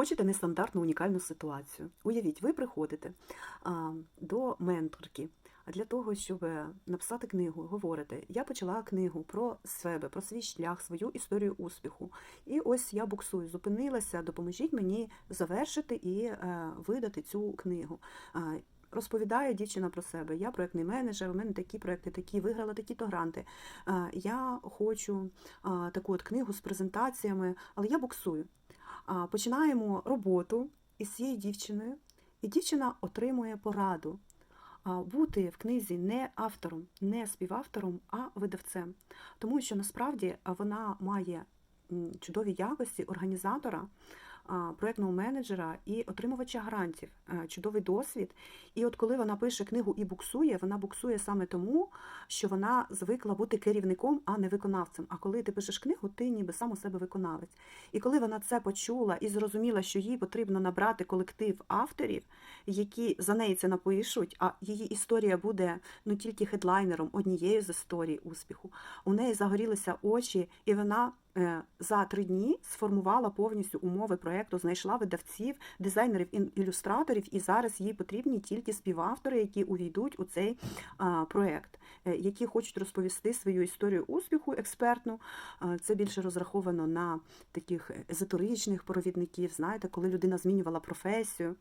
Хочете нестандартну унікальну ситуацію. Уявіть, ви приходите до менторки для того, щоб написати книгу. Говорите, я почала книгу про себе, про свій шлях, свою історію успіху. І ось я буксую, зупинилася, допоможіть мені завершити і е, видати цю книгу. Розповідає дівчина про себе. Я проєктний менеджер, у мене такі проекти, такі, виграла такі-то гранти. Я хочу таку от книгу з презентаціями, але я буксую. Починаємо роботу із цією дівчиною, і дівчина отримує пораду бути в книзі не автором, не співавтором, а видавцем. Тому що насправді вона має чудові якості організатора, проєктного менеджера і отримувача грантів, чудовий досвід. І от коли вона пише книгу і буксує, вона буксує саме тому, що вона звикла бути керівником, а не виконавцем. А коли ти пишеш книгу, ти ніби сам у себе виконавець. І коли вона це почула і зрозуміла, що їй потрібно набрати колектив авторів, які за неї це напишуть, а її історія буде ну тільки хедлайнером, однією з історій успіху. У неї загорілися очі, і вона за три дні сформувала повністю умови проєкту, знайшла видавців, дизайнерів, ілюстраторів, і зараз їй потрібні тільки співавтори, які увійдуть у цей проєкт, е, які хочуть розповісти свою історію успіху експертну. Це більше розраховано на таких езотеричних провідників, знаєте, коли людина змінювала професію.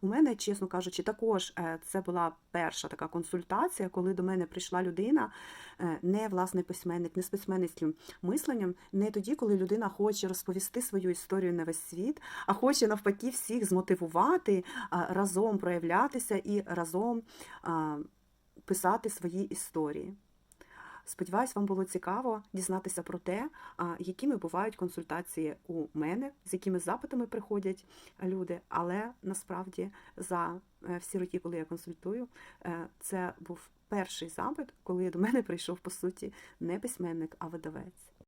У мене, чесно кажучи, також е, це була перша така консультація, коли до мене прийшла людина, е, не власне письменник, не з письменницьким мисленням, не тоді, коли людина хоче розповісти свою історію на весь світ, а хоче навпаки всіх змотивувати, разом проявлятися і разом писати свої історії. Сподіваюсь, вам було цікаво дізнатися про те, якими бувають консультації у мене, з якими запитами приходять люди. Але насправді за е, всі роки, коли я консультую, е, це був перший запит, коли до мене прийшов по суті не письменник, а видавець.